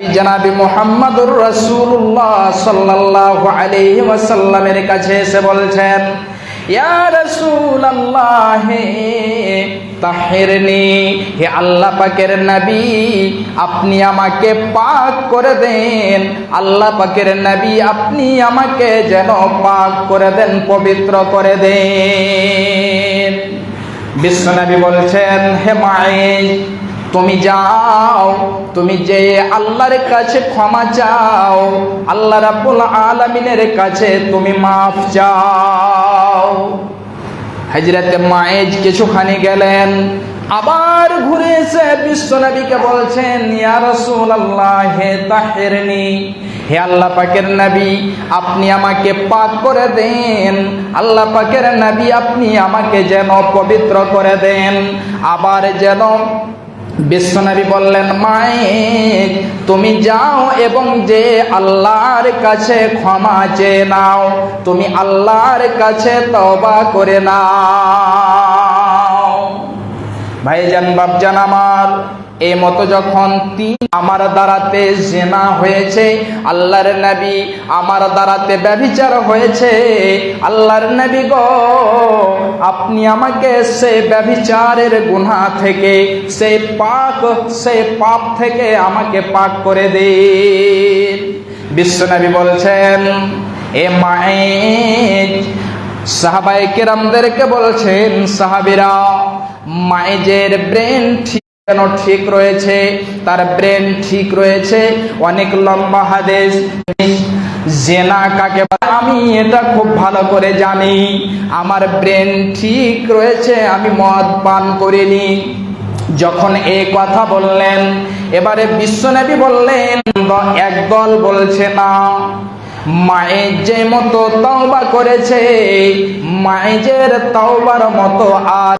জনাবি মোহাম্মদুর রাসূলুল্লাহ সাল্লাল্লাহু আলাইহি ওয়াসাল্লামের কাছে এসে বলছেন, ইয়া রাসূলুল্লাহ হে তাহিরনি, হে আল্লাহ পাকের নবী, আপনি আমাকে পাক করে দেন। আল্লাহ পাকের নবী, আপনি আমাকে যেন পাক করে দেন, পবিত্র করে দেন। বিশ্বনবী বলছেন, হে মায়ের তুমি যাও, তুমি যে আল্লাহর কাছে ক্ষমা চাও, আল্লাহ রাব্বুল আলামিনের কাছে তুমি মাফ চাও। হজরতে মায়েজ কিছুখানি গেলেন, আবার ঘুরে এসে বিশ্বনবীকে বলছেন, ইয়া রাসূলুল্লাহ, হে তাহিরনি, হে আল্লাহ পাকের নবী, আপনি আমাকে পাক করে দেন, আল্লাহ পাকের নবী আপনি আমাকে যেন পবিত্র করে দেন। আবার যেন বিশ্বনবী বললেন মায়ের তুমি যাও এবং যে আল্লাহর কাছে ক্ষমা চেয়ে নাও, তুমি আল্লাহর কাছে তবা করে নাও। ভাইজান, বাপজান আমার এই মতো যখন তিন আমার দ্বারাতে জেনা হয়েছে, আল্লাহর নবী আমার দ্বারাতে ব্যভিচার হয়েছে, আল্লাহর নবী গো, আপনি আমাকে সে ব্যভিচারের গুনাহ থেকে সেই পাক সেই পাপ থেকে আমাকে পাক করে দিন। বিশ্বনবী বলছেন, এ মায়ের সাহাবাই কেরামদেরকে বলছেন, সাহাবিরা মায়েজের ব্রেন ঠিক কেন ঠিক রয়েছে? তার ব্রেন ঠিক রয়েছে? অনেক লম্বা হাদেশ জেনা কাকে আমি এটা খুব ভালো করে জানি। আমার ব্রেন ঠিক রয়েছে, আমি মদ পান করিনি। যখন এই কথা বললেন, এবারে বিশ্বনবী বললেন একদল বলছে না মায়ের যে মতো তওবা করেছে মায়েজের তওবার মতো আর